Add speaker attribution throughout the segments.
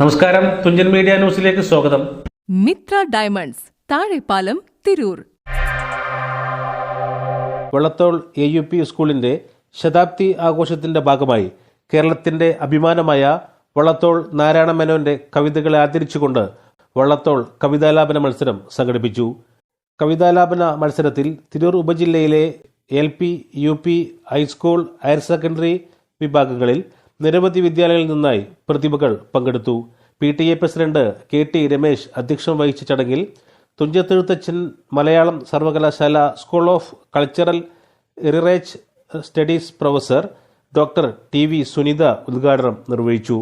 Speaker 1: നമസ്കാരം. തുഞ്ചൻ മീഡിയ ന്യൂസിലേക്ക് സ്വാഗതം.
Speaker 2: Mithra diamonds Thazhepalam Tirur.
Speaker 1: Vellathol A U P സ്കൂളിന്റെ ശതാബ്ദി ആഘോഷത്തിന്റെ ഭാഗമായി കേരളത്തിന്റെ അഭിമാനമായ വള്ളത്തോൾ നാരായണ മേനോന്റെ കവിതകളെ ആദരിച്ചുകൊണ്ട് വള്ളത്തോൾ കവിതാലാപന മത്സരം സംഘടിപ്പിച്ചു. കവിതാലാപന മത്സരത്തിൽ Tirur ഉപജില്ലയിലെ L P U P high school higher secondary വിഭാഗങ്ങളിൽ നിരവധി വിദ്യാലയങ്ങളിൽ നിന്നായി പ്രതിഭകൾ പങ്കെടുത്തു. P T A president K T Ramesh അധ്യക്ഷം വഹിച്ച ചടങ്ങിൽ തുഞ്ചത്തെഴുത്തച്ഛൻ മലയാളം സർവകലാശാല school of cultural heritage studies professor doctor T V Sunitha ഉദ്ഘാടനം നിർവഹിച്ചു.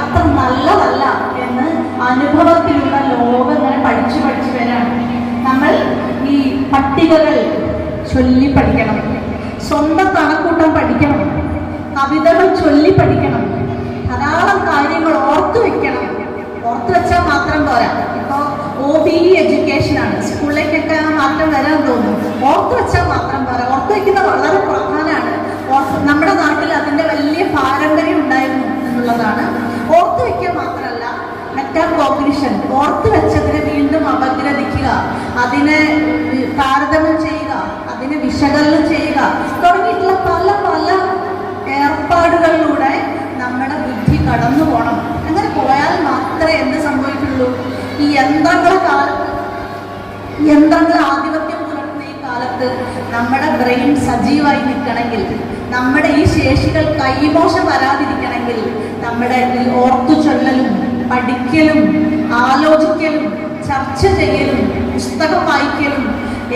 Speaker 3: അത്ര നല്ലതല്ല എന്ന് അനുഭവത്തിലുള്ള ലോകം ഇങ്ങനെ പഠിച്ചു പഠിച്ചു വരാണ്. നമ്മൾ ഈ പട്ടികകൾ ചൊല്ലി പഠിക്കണം. സ്വന്തം കണക്കൂട്ടം പഠിക്കണം. കവിതകൾ ചൊല്ലി പഠിക്കണം. ധാരാളം കാര്യങ്ങൾ ഓർത്തു വെക്കണം. ഓർത്തു വെച്ചാൽ മാത്രം പോരാ. ഇപ്പോൾ ഒ ബി ഇ എഡ്യൂക്കേഷനാണ് സ്കൂളിലേക്കൊക്കെ ആ മാറ്റം വരാൻ തോന്നുന്നു ഓർത്തു വെച്ചാൽ മാത്രം പോരാ. ഓർത്തു വെക്കുന്നത് വളരെ പ്രധാനമാണ്. നമ്മുടെ നാട്ടിൽ അതിന്റെ വലിയ പാരമ്പര്യം ഉണ്ടായിരുന്നു എന്നുള്ളതാണ്. ഓർത്തു വെക്കുക മാത്രമല്ല മെറ്റാകോഗ്നിഷൻ ഓർത്തു വെച്ചതിനെ വീണ്ടും അപഗ്രഥിക്കുക. അതിനെ താരതമ്യം ചെയ്യുക. അതിനെ വിശകലനം ചെയ്യുക. യന്ത്രങ്ങളെ യന്ത്രങ്ങൾ ആധിപത്യം പുലർത്തുന്ന ഈ കാലത്ത് നമ്മുടെ ബ്രെയിൻ സജീവമായി നിൽക്കണമെങ്കിൽ നമ്മുടെ ഈ ശേഷികൾ കൈമോശം വരാതിരിക്കണമെങ്കിൽ നമ്മുടെ ഈ ഓർത്തു ചൊല്ലലും പഠിക്കലും ആലോചിക്കലും ചർച്ച ചെയ്യലും പുസ്തകം വായിക്കലും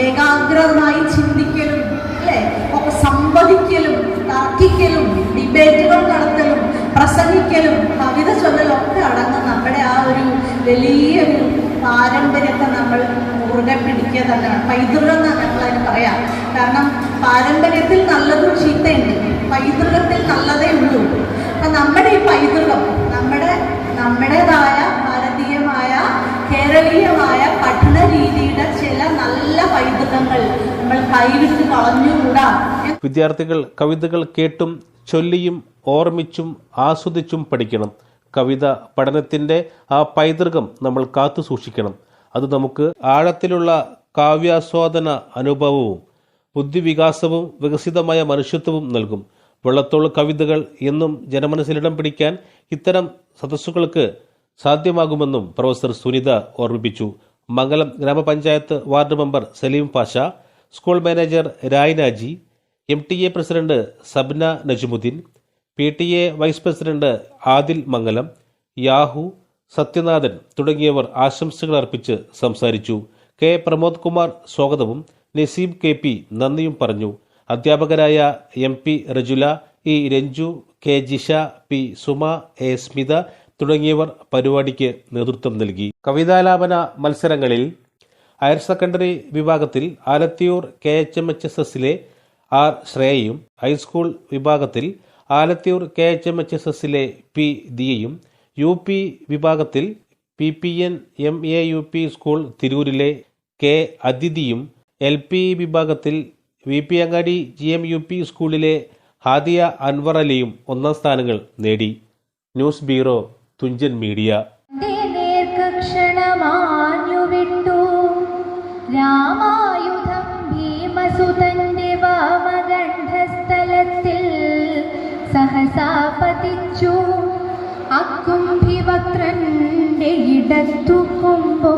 Speaker 3: ഏകാഗ്രമായി ചിന്തിക്കലും അല്ലേ? ഒക്കെ സംവദിക്കലും തർക്കിക്കലും ഡിബേറ്റുകൾ നടത്തലും പ്രസംഗിക്കലും കവിത ചൊല്ലലും ഒക്കെ അടങ്ങുന്ന നമ്മുടെ ആ ഒരു വലിയൊരു പാരമ്പര്യത്തെ നമ്മൾ മുറുകെ പിടിക്കുക തന്നെയാണ് പൈതൃകം എന്നാണ് അതിന് പറയാം. കാരണം പാരമ്പര്യത്തിൽ നല്ലതും ചീത്തയുണ്ട്. പൈതൃകത്തിൽ നല്ലതേ ഉള്ളൂ. അപ്പം നമ്മുടെ ഈ പൈതൃകം നമ്മുടെ നമ്മുടേതായ ഭാരതീയമായ കേരളീയമായ പഠന രീതിയുടെ ചില നല്ല പൈതൃകങ്ങൾ നമ്മൾ കൈവിട്ട് കളഞ്ഞുകൂടാ?
Speaker 1: വിദ്യാർത്ഥികൾ കവിതകൾ കേട്ടും ചൊല്ലിയും ഓർമ്മിച്ചും ആസ്വദിച്ചും പഠിക്കണം. കവിത പഠനത്തിന്റെ ആ പൈതൃകം നമ്മൾ കാത്തു സൂക്ഷിക്കണം. അത് നമുക്ക് ആഴത്തിലുള്ള കാവ്യാസ്വാദന അനുഭവവും ബുദ്ധിവികാസവും വികസിതമായ മനുഷ്യത്വവും നൽകും. വെള്ളത്തോൾ കവിതകൾ എന്നും ജനമനസ്സിലിടം പിടിക്കാൻ ഇത്തരം സദസ്സുകൾക്ക് സാധ്യമാകുമെന്നും പ്രൊഫസർ സുനിത ഓർമ്മിപ്പിച്ചു. മംഗലം ഗ്രാമപഞ്ചായത്ത് ward member Salim Pasha school manager രായ്നാജി M T A president Sabna Najmuddin P T A vice president Adil Mangalam Yahu Sathyanathan തുടങ്ങിയവർ ആശംസകൾ അർപ്പിച്ച് സംസാരിച്ചു. കെ പ്രമോദ് കുമാർ സ്വാഗതവും. നസീം കെ പി നന്ദിയും പറഞ്ഞു. അധ്യാപകരായ M P Rejula E Ranju K Jisha P Suma A Smitha തുടങ്ങിയവർ പരിപാടിക്ക് നേതൃത്വം നൽകി. കവിതാലാപന മത്സരങ്ങളിൽ ഹയർ സെക്കൻഡറി വിഭാഗത്തിൽ Alathiyur K H M H S എസിലെ ആർ ശ്രേയയും ഹൈസ്കൂൾ വിഭാഗത്തിൽ Alathiyur K H M H S എസിലെ പി ദിയയും യു പി വിഭാഗത്തിൽ P P N M A U P school തിരൂരിലെ കെ അതിഥിയും എൽ പി വിഭാഗത്തിൽ V P Angadi G M U P സ്കൂളിലെ ഹാദിയ അൻവർ അലിയും ഒന്നാം സ്ഥാനങ്ങൾ നേടി. News bureau Thunchan media.
Speaker 4: രാമായുധം സഹസാ പതിച്ചു അക്കുംഭിവക്രന്റെ ഇടത്തു കൊമ്പോ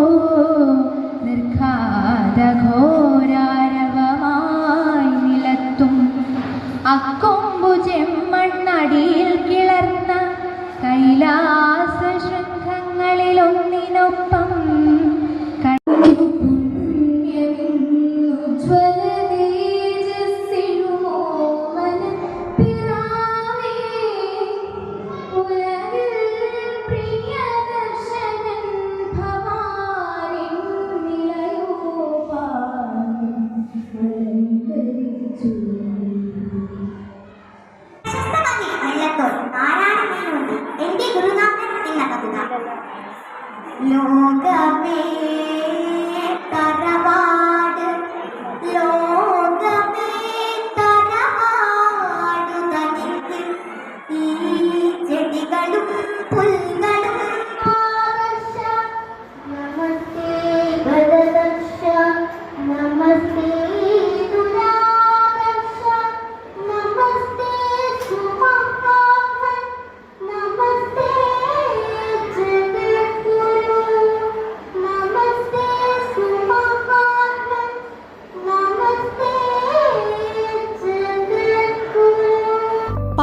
Speaker 5: 不行